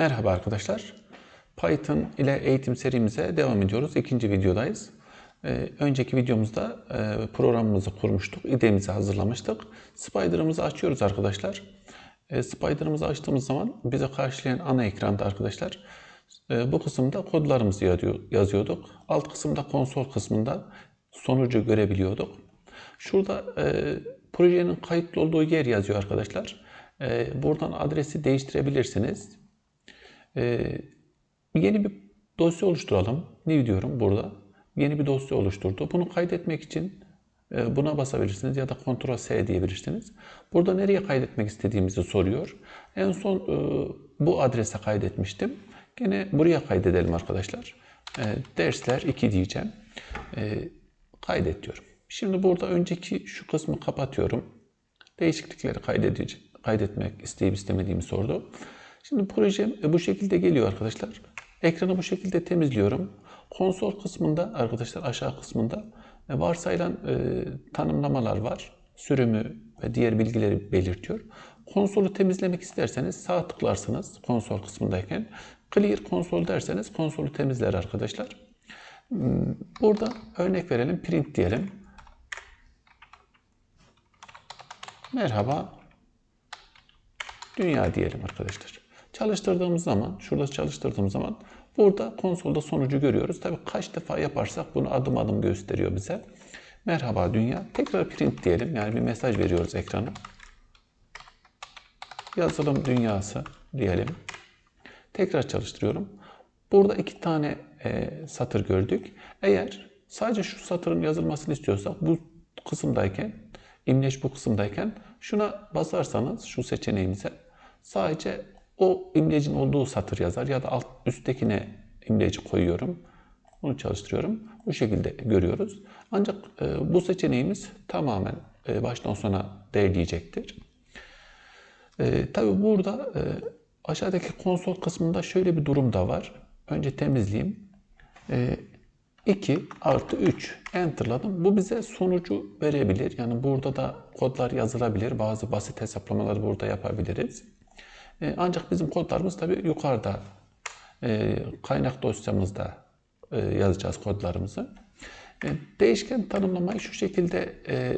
Merhaba arkadaşlar. Python ile eğitim serimize devam ediyoruz. İkinci videodayız. Ee, önceki videomuzda e, programımızı kurmuştuk. IDE'mizi hazırlamıştık. Spider'ımızı açıyoruz arkadaşlar. E, Spider'ımızı açtığımız zaman bize karşılayan ana ekranda arkadaşlar e, bu kısımda kodlarımızı yazıyor- yazıyorduk. Alt kısımda konsol kısmında sonucu görebiliyorduk. Şurada e, projenin kayıtlı olduğu yer yazıyor arkadaşlar. E, buradan adresi değiştirebilirsiniz. Ee, yeni bir dosya oluşturalım. New diyorum burada. Yeni bir dosya oluşturdu. Bunu kaydetmek için e, buna basabilirsiniz ya da Ctrl S diyebilirsiniz. Burada nereye kaydetmek istediğimizi soruyor. En son e, bu adrese kaydetmiştim. Gene buraya kaydedelim arkadaşlar. E, dersler 2 diyeceğim. Kaydet diyorum. Şimdi burada önceki şu kısmı kapatıyorum. Değişiklikleri kaydedici, kaydetmek isteyip istemediğimi sordu. Şimdi projem e, bu şekilde geliyor arkadaşlar. Ekranı bu şekilde temizliyorum. Konsol kısmında arkadaşlar aşağı kısmında e, varsayılan e, tanımlamalar var. Sürümü ve diğer bilgileri belirtiyor. Konsolu temizlemek isterseniz sağ tıklarsınız konsol kısmındayken. Clear konsol derseniz konsolu temizler arkadaşlar. Hmm, Burada örnek verelim. Print diyelim. Merhaba dünya diyelim arkadaşlar. Çalıştırdığımız zaman, şurada çalıştırdığımız zaman burada konsolda sonucu görüyoruz. Tabii kaç defa yaparsak bunu adım adım gösteriyor bize. Merhaba dünya. Tekrar print diyelim. Yani bir mesaj veriyoruz ekrana. Yazılım dünyası diyelim. Tekrar çalıştırıyorum. Burada iki tane e, satır gördük. Eğer sadece şu satırın yazılmasını istiyorsak bu kısımdayken, imleç bu kısımdayken şuna basarsanız şu seçeneğimize sadece o imlecin olduğu satır yazar ya da alt üsttekine imleci koyuyorum. Bunu çalıştırıyorum. Bu şekilde görüyoruz. Ancak e, bu seçeneğimiz tamamen e, baştan sona derleyecektir. E, tabii burada e, aşağıdaki konsol kısmında şöyle bir durum da var. Önce temizleyeyim. E, 2 artı 3 enterladım. Bu bize sonucu verebilir. Yani burada da kodlar yazılabilir. Bazı basit hesaplamaları burada yapabiliriz. E, ancak bizim kodlarımız tabii yukarıda e, kaynak dosyamızda e, yazacağız kodlarımızı. Değişken tanımlamayı şu şekilde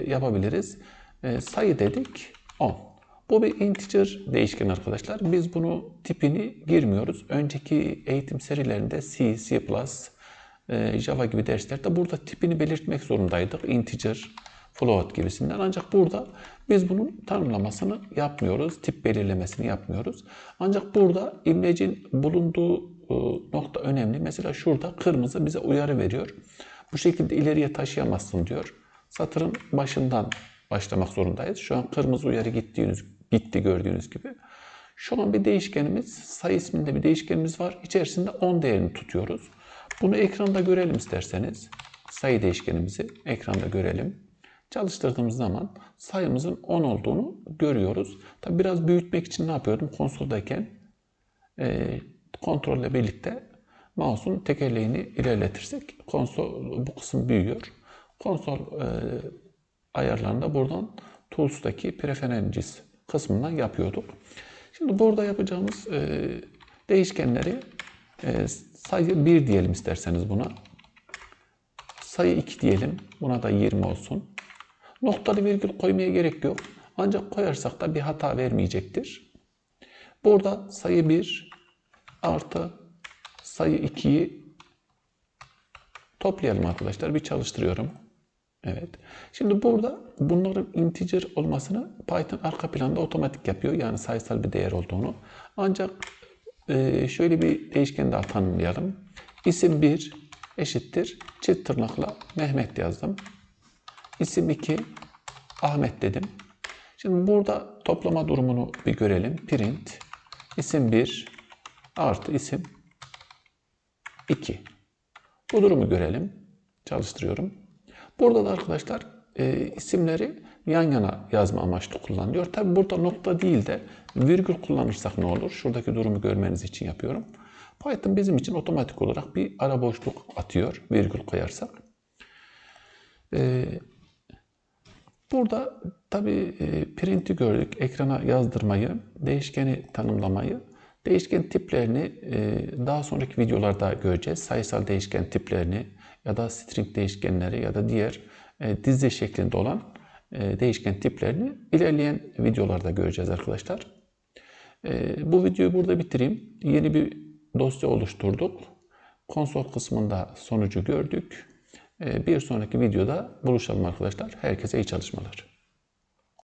yapabiliriz. Sayı dedik 10. Bu bir integer değişken arkadaşlar. Biz bunu tipini girmiyoruz. Önceki eğitim serilerinde C, C++, Java gibi derslerde burada tipini belirtmek zorundaydık. Integer, float gibisinden. Ancak burada biz bunun tanımlamasını yapmıyoruz. Tip belirlemesini yapmıyoruz. Ancak burada imlecin bulunduğu e, nokta önemli. Mesela şurada kırmızı bize uyarı veriyor. Bu şekilde ileriye taşıyamazsın diyor. Satırın başından başlamak zorundayız. Şu an kırmızı uyarı gittiğiniz, gitti gördüğünüz gibi. Şu an bir değişkenimiz, sayı isminde bir değişkenimiz var. İçerisinde 10 değerini tutuyoruz. Bunu ekranda görelim isterseniz. Sayı değişkenimizi ekranda görelim. Çalıştırdığımız zaman sayımızın 10 olduğunu görüyoruz. Tabi biraz büyütmek için ne yapıyordum? Konsoldayken e, kontrolle birlikte mouse'un tekerleğini ilerletirsek konsol bu kısım büyüyor. Konsol e, ayarlarında buradan Tools'taki Preferences kısmından yapıyorduk. Şimdi burada yapacağımız e, değişkenleri e, sayı 1 diyelim isterseniz buna. Sayı 2 diyelim. Buna da 20 olsun. Noktalı virgül koymaya gerek yok. Ancak koyarsak da bir hata vermeyecektir. Burada sayı 1 artı sayı 2'yi toplayalım arkadaşlar. Bir çalıştırıyorum. Evet. Şimdi burada bunların integer olmasını Python arka planda otomatik yapıyor. Yani sayısal bir değer olduğunu. Ancak e, şöyle bir değişken daha tanımlayalım. İsim 1 eşittir. Çift tırnakla Mehmet yazdım. İsim 2 Ahmet dedim. Şimdi burada toplama durumunu bir görelim. Print isim 1 artı isim 2. Bu durumu görelim. Çalıştırıyorum. Burada da arkadaşlar e, isimleri yan yana yazma amaçlı kullanılıyor. Tabi burada nokta değil de virgül kullanırsak ne olur? Şuradaki durumu görmeniz için yapıyorum. Python bizim için otomatik olarak bir ara boşluk atıyor virgül koyarsak. E, burada tabi e, print'i gördük. Ekrana yazdırmayı, değişkeni tanımlamayı. Değişken tiplerini e, daha sonraki videolarda göreceğiz. Sayısal değişken tiplerini ya da string değişkenleri ya da diğer e, dizi şeklinde olan değişken tiplerini ilerleyen videolarda göreceğiz arkadaşlar. Bu videoyu burada bitireyim. Yeni bir dosya oluşturduk. Konsol kısmında sonucu gördük. E, bir sonraki videoda buluşalım arkadaşlar. Herkese iyi çalışmalar.